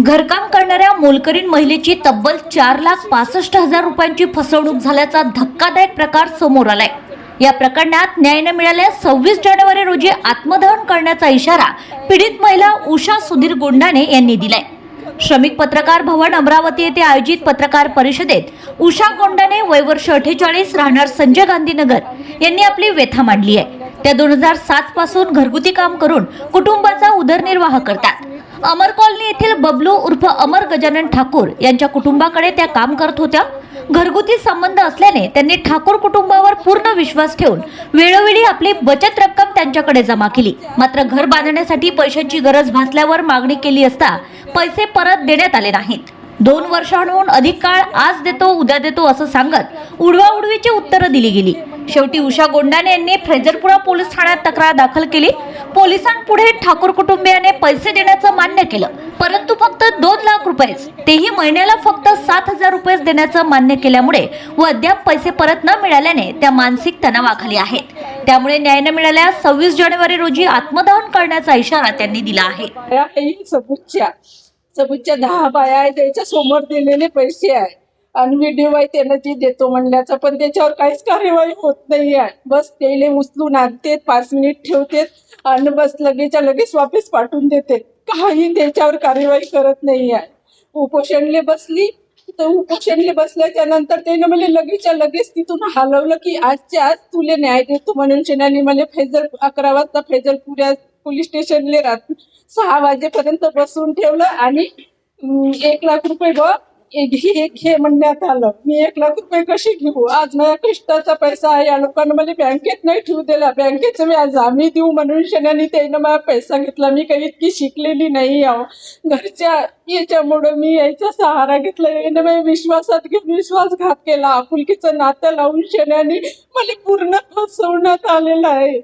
घरकाम करणाऱ्या मोलकरीण महिलेची तब्बल चार लाख पासष्ट हजार रुपयांची फसवणूक झाल्याचा धक्कादायक प्रकार समोर आलाय. या प्रकरणात न्याय न मिळाल्यास सव्वीस जानेवारी रोजी आत्मदहन करण्याचा इशारा पीडित महिला उषा सुधीर गोंडाने यांनी दिलाय. श्रमिक पत्रकार भवन अमरावती येथे आयोजित पत्रकार परिषदेत उषा गोंडाने वयवर्ष अठ्ठेचाळीस राहणार संजय गांधीनगर यांनी आपली व्यथा मांडली आहे. त्या दोन हजार सात पासून घरगुती काम करून कुटुंबाचा उदरनिर्वाह करतात. अमर कॉलनी येथील बबलू उर्फ अमर गजानन ठाकूर यांच्या कुटुंबाकडे त्या काम करत होत्या. घरगुती संबंध असल्याने त्यांनी ठाकूर कुटुंबावर पूर्ण विश्वास ठेवून वेळोवेळी आपली बचत रक्कम त्यांच्याकडे जमा केली. मात्र घर बांधण्यासाठी पैशांची गरज भासल्यावर मागणी केली असता पैसे परत देण्यात आले नाहीत. दोन वर्षांहून अधिक काळ आज देतो उद्या देतो असं सांगत उडवाउडवीची उत्तरं दिली गेली. शेवटी उषा गोंडाने यांनी फ्रेजरपुरा पोलीस ठाण्यात तक्रार दाखल केली. पोलिसांपुढे ठाकूर कुटुंबियाने पैसे देण्याचं मान्य केलं. परंतु फक्त दोन लाख रुपयेच. तेही महिन्याला फक्त सात हजार रुपयेच देण्याचं मान्य केल्यामुळे व अद्याप पैसे परत न मिळाल्याने त्या मानसिक तणावाखाली आहेत. त्यामुळे न्याय न मिळाल्या सव्वीस जानेवारी रोजी आत्मदहन करण्याचा इशारा त्यांनी दिला आहे. बाया आहे सबूतच्या. सबूतच्या दहा बाया आहे त्याच्यासमोर दिलेले पैसे आहे आणि व्हिडिओ आहे त्यानं जी देतो म्हणल्याचा पण त्याच्यावर काहीच कार्यवाही होत नाही आहे बस तेले उचलून आणते पाच मिनिट ठेवते आणि बस लगेचच्या लगेच वापस पाठवून देते. काही त्याच्यावर कार्यवाही करत नाही आहे उपोषणले बसली तर उपोषणले बसल्याच्या नंतर त्याने मला लगेचच्या लगेच तिथून हलवलं की आजच्या आज तुले न्याय देतो म्हणून शेणाने मला फैजल अकरा वाजता फैजलपुऱ्या पोलीस स्टेशनले रात सहा वाजेपर्यंत बसवून ठेवलं आणि एक लाख रुपये बघ एक घे म्हणण्यात आलं. मी एक लाख रुपये कशी घेऊ? आज माझ्या कष्टाचा पैसा आहे या लोकांना मला बँकेत नाही ठेवू दिला. बँकेचं व्याज आम्ही देऊ म्हणून शनाने त्यानं मला पैसा घेतला. मी काही इतकी शिकलेली नाही आहो. घरच्या याच्यामुळं मी याचा सहारा घेतला. यानं माझ्या विश्वासात घेऊन विश्वासघात केला. आपुलकीचं नातं लावून शनाने मला पूर्ण फसवण्यात आलेलं आहे.